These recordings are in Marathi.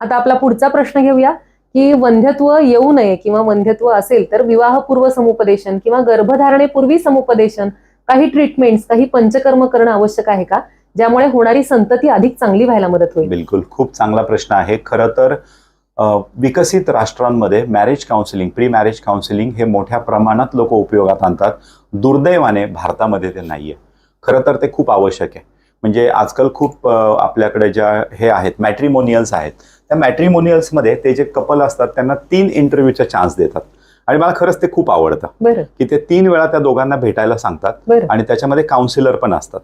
आता आपला पुढचा प्रश्न घेऊया की वंध्यत्व येऊ नये किंवा वंध्यत्व असेल तर विवाहपूर्व समुपदेशन किंवा गर्भधारणेपूर्वी समुपदेशन काही ट्रीटमेंट्स काही पंचकर्म करणं आवश्यक आहे का? ज्यामुळे होणारी संतती अधिक चांगली व्हायला मदत होईल. बिलकुल. खूप चांगला प्रश्न आहे. खरं तर विकसित राष्ट्रांमध्ये marriage counselling pre marriage counselling हे मोठ्या प्रमाणात लोक उपयोगात आणतात. दुर्दैवाने भारतामध्ये ते नाहीये. खरं तर ते खूप आवश्यक आहे. म्हणजे आजकाल खूप आपल्याकडे ज्या हे आहेत मॅट्रिमोनियल्स आहेत त्या मॅट्रिमोनियल्समध्ये ते जे कपल असतात त्यांना तीन इंटरव्ह्यूचा चान्स देतात. आणि मला खरंच ते खूप आवडतं. की ते तीन वेळा त्या दोघांना भेटायला सांगतात आणि त्याच्यामध्ये काउन्सिलर पण असतात.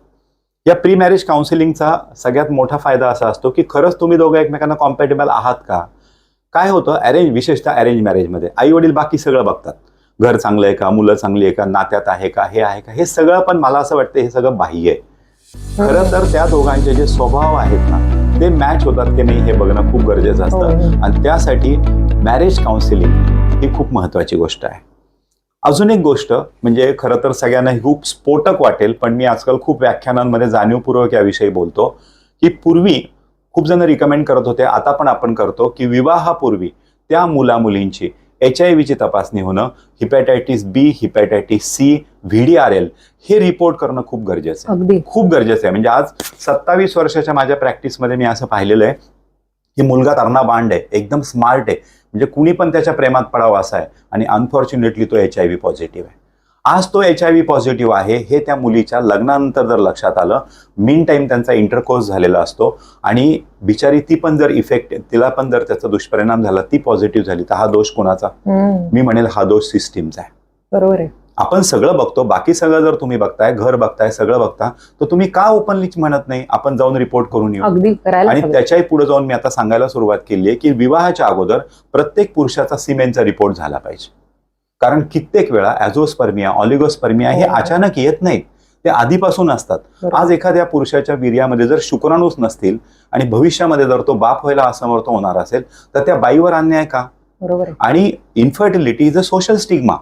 या प्री मॅरेज काउन्सिलिंगचा सगळ्यात मोठा फायदा असा असतो की खरंच तुम्ही दोघं एकमेकांना कॉम्पॅटेबल आहात का? काय होतं? अरेंज विशेषतः अरेंज मॅरेजमध्ये आई वडील बाकी सगळं बघतात. घर चांगलं आहे का? मुलं चांगली आहे का? नात्यात आहे का? हे आहे का? हे सगळं पण मला असं वाटतं हे सगळं बाह्य आहे. खरं तर त्या दोघांचे जे स्वभाव आहेत ना ते मॅच होतात की नाही हे बघणं खूप गरजेचं हो, असतं. आणि त्यासाठी मॅरेज काउन्सिलिंग ही खूप महत्वाची गोष्ट आहे अजून एक गोष्ट म्हणजे खरं तर सगळ्यांना ही खूप स्फोटक वाटेल पण मी आजकाल खूप व्याख्यानांमध्ये जाणीवपूर्वक याविषयी बोलतो की पूर्वी खूप जण रिकमेंड करत होते आता पण आपण करतो की विवाहापूर्वी त्या मुला मुलींची एच आय व्हीची तपासणी होणं hepatitis B hepatitis C V D R L हे रिपोर्ट करणं खूप गरजेचं आहे. अगदी. खूप गरजेचं आहे. म्हणजे आज सत्तावीस वर्षाच्या माझ्या प्रॅक्टिसमध्ये मी असं पाहिलेलं आहे की मुलगा तरणा बांड आहे एकदम स्मार्ट आहे. म्हणजे कुणी पण त्याच्या प्रेमात पडावं असा आहे. आणि अनफॉर्च्युनेटली तो एच आय व्ही पॉझिटिव्ह आहे. आज तो एच आय व्ही पॉझिटिव्ह आहे हे त्या मुलीच्या लग्नानंतर जर लक्षात आलं मिन टाईम त्यांचा इंटरकोर्स झालेला असतो आणि बिचारी ती पण जर इफेक्ट तिला पण जर त्याचा दुष्परिणाम झाला ती पॉझिटिव्ह झाली तर हा दोष कोणाचा? मी म्हणेल हा दोष सिस्टीमचा आहे. बरोबर आहे. आपण सगळं बघतो बाकी सगळं जर तुम्ही बघताय घर बघताय सगळं बघता तर तुम्ही का ओपनली म्हणत नाही? आपण जाऊन रिपोर्ट करून येऊ. आणि. त्याच्याही पुढे जाऊन मी आता सांगायला सुरुवात केली आहे की विवाहाच्या अगोदर प्रत्येक पुरुषाचा सिमेंटचा रिपोर्ट झाला पाहिजे. कारण कित्येक वेळा ॲझोस्पर्मिया ऑलिगोस्पर्मिया हे हो. अचानक येत नाहीत. ते आधीपासून असतात. आज एखाद्या पुरुषाच्या वीर्यामध्ये जर शुक्राणूच नसतील आणि भविष्यामध्ये जर तो बाप व्हायला असमर्थ होणार असेल तर त्या बाईवर अन्याय का? बरोबर आणि infertility is a social stigma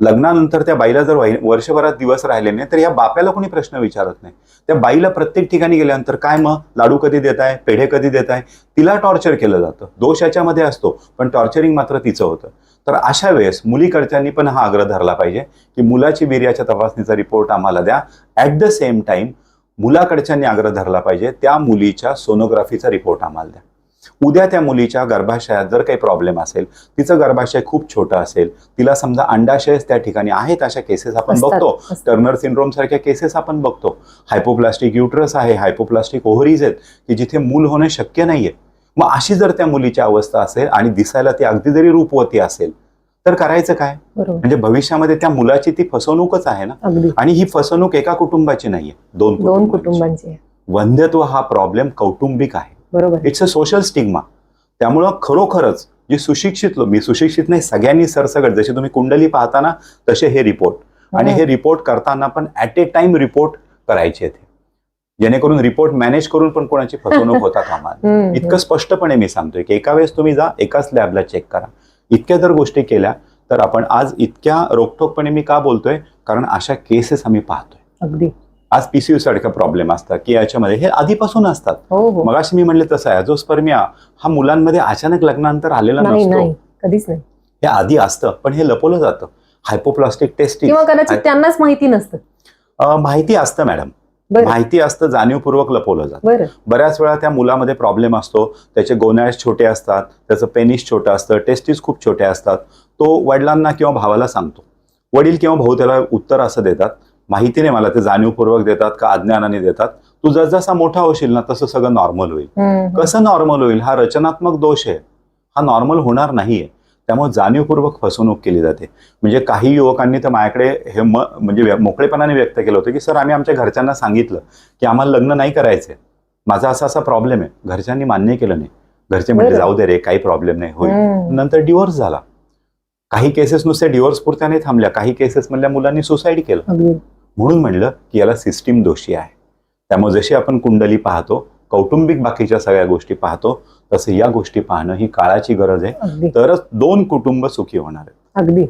लग्नानंतर त्या बाईला जर वर्षभरात दिवस राहिले नाही तर या बाप्याला कोणी प्रश्न विचारत नाही. त्या बाईला प्रत्येक ठिकाणी गेल्यानंतर काय मग? लाडू कधी देत आहे पेढे कधी देत आहे तिला टॉर्चर केलं जातं. दोष याच्यामध्ये असतो पण टॉर्चरिंग मात्र तिचं होतं. तर अशा वेळेस मुलीकडच्यांनी पण हा आग्रह धरला पाहिजे की मुलाची वीर्याच्या तपासणीचा रिपोर्ट आम्हाला द्या. ॲट द सेम टाइम मुलाकडच्यांनी आग्रह धरला पाहिजे त्या मुलीच्या सोनोग्राफीचा रिपोर्ट आम्हाला द्या. उद्या त्या मुलीच्या गर्भाशयात जर काही प्रॉब्लेम असेल तिचं गर्भाशय खूप छोटं असेल तिला समजा अंडाशयच त्या ठिकाणी आहेत अशा केसेस आपण बघतो. टर्नर सिंड्रोम सारख्या केसेस आपण बघतो. हायपोप्लास्टिक युट्रस आहे हायपोप्लास्टिक ओव्हरीज आहेत की जिथे मूल होणं शक्य नाहीये. मग अशी जर त्या मुलीची अवस्था असेल आणि दिसायला ती अगदी जरी रूपवती असेल तर करायचं काय? म्हणजे भविष्यामध्ये त्या मुलाची ती फसवणूकच आहे ना? आणि ही फसवणूक एका कुटुंबाची नाहीये दोन दोन कुटुंबांची. वंध्यत्व हा प्रॉब्लेम कौटुंबिक आहे. बरोबर. इट्स अ सोशल स्टिग्मा त्यामुळं खरोखरच जे सुशिक्षित लोक मी सुशिक्षित नाही सगळ्यांनी सरसगट जशी तुम्ही कुंडली पाहताना तसे हे रिपोर्ट आणि हे. रिपोर्ट करताना पण ॲट ए टाइम रिपोर्ट करायचे ते. जेणेकरून रिपोर्ट मॅनेज करून पण कोणाची फसवणूक होता कामा इतकं स्पष्टपणे मी सांगतोय की एका वेळेस तुम्ही जा एकाच लॅबला चेक करा. इतक्या जर गोष्टी केल्या तर आपण आज इतक्या रोखठोकपणे मी का बोलतोय? कारण अशा केसेस आम्ही पाहतोय. अगदी. आज पीसीयू सारखा प्रॉब्लेम असतात की याच्यामध्ये हे आधीपासून असतात. हो हो. मगाशी मी म्हणले तसं आहे अजोस्पर्मिया हा मुलांमध्ये अचानक लग्नानंतर आलेला नसतो. कधीच नाही. हे आधी असतं पण हे लपवलं जातं. हायपोप्लास्टिक टेस्टिंग कदाचित त्यांनाच माहिती नसतं. माहिती असतं मॅडम माहिती असतं जाणीवपूर्वक लपवलं जातं. बऱ्याच वेळा त्या मुलामध्ये प्रॉब्लेम असतो त्याचे गोनॅड्स छोटे असतात त्याचं पेनिस छोटं असतं टेस्टीस खूप छोटे असतात. तो वडिलांना किंवा भावाला सांगतो. वडील किंवा भाऊ त्याला उत्तर असं देतात माहिती नाही मला ते जाणीवपूर्वक देतात का अज्ञानाने देतात? तू जसजसा मोठा होशील ना तसं सगळं नॉर्मल होईल. कसं नॉर्मल होईल? हा रचनात्मक दोष आहे. हा नॉर्मल होणार नाहीये. त्यामुळे जाणीवपूर्वक फसवणूक केली जाते. म्हणजे काही युवकांनी तर माझ्याकडे हे म म्हणजे मोकळेपणाने व्यक्त केलं होतं की सर आम्ही आमच्या घरच्यांना सांगितलं की आम्हाला लग्न नाही करायचंय. माझा असा असा प्रॉब्लेम आहे. घरच्यांनी मान्य केलं नाही. घरचे म्हणजे. जाऊ दे रे काही प्रॉब्लेम नाही होईल. नंतर डिवोर्स झाला. काही केसेस नुसते डिवोर्स पुरत्या नाही थांबल्या. काही केसेस मधल्या मुलांनी सुसाईड केलं. म्हणून म्हणलं की याला सिस्टीम दोषी आहे. त्यामुळे जशी आपण कुंडली पाहतो कौटुंबिक बाकीच्या सगळ्या गोष्टी पाहतो तसं या गोष्टी पाहणं ही काळाची गरज आहे. तरच दोन कुटुंब सुखी होणार अगदी.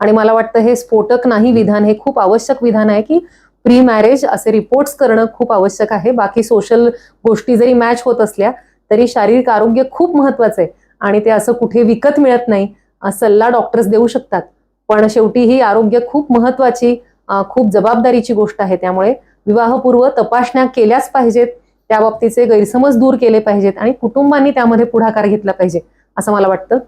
आणि मला वाटतं हे स्फोटक नाही विधान हे खूप आवश्यक विधान आहे की प्री मॅरेज असे रिपोर्ट्स करणं खूप आवश्यक आहे. बाकी सोशल गोष्टी जरी मॅच होत असल्या तरी शारीरिक आरोग्य खूप महत्वाचं आहे. आणि ते असं कुठे विकत मिळत नाही सल्ला डॉक्टर्स देऊ शकतात. पण शेवटी ही आरोग्य खूप महत्वाची खूप जबाबदारीची गोष्ट आहे. त्यामुळे विवाहपूर्व तपासण्या केल्याच पाहिजेत. त्या बाबतीचे गैरसमज दूर केले पाहिजेत आणि कुटुंबांनी त्यामध्ये पुढाकार घेतला पाहिजे असं मला वाटतं.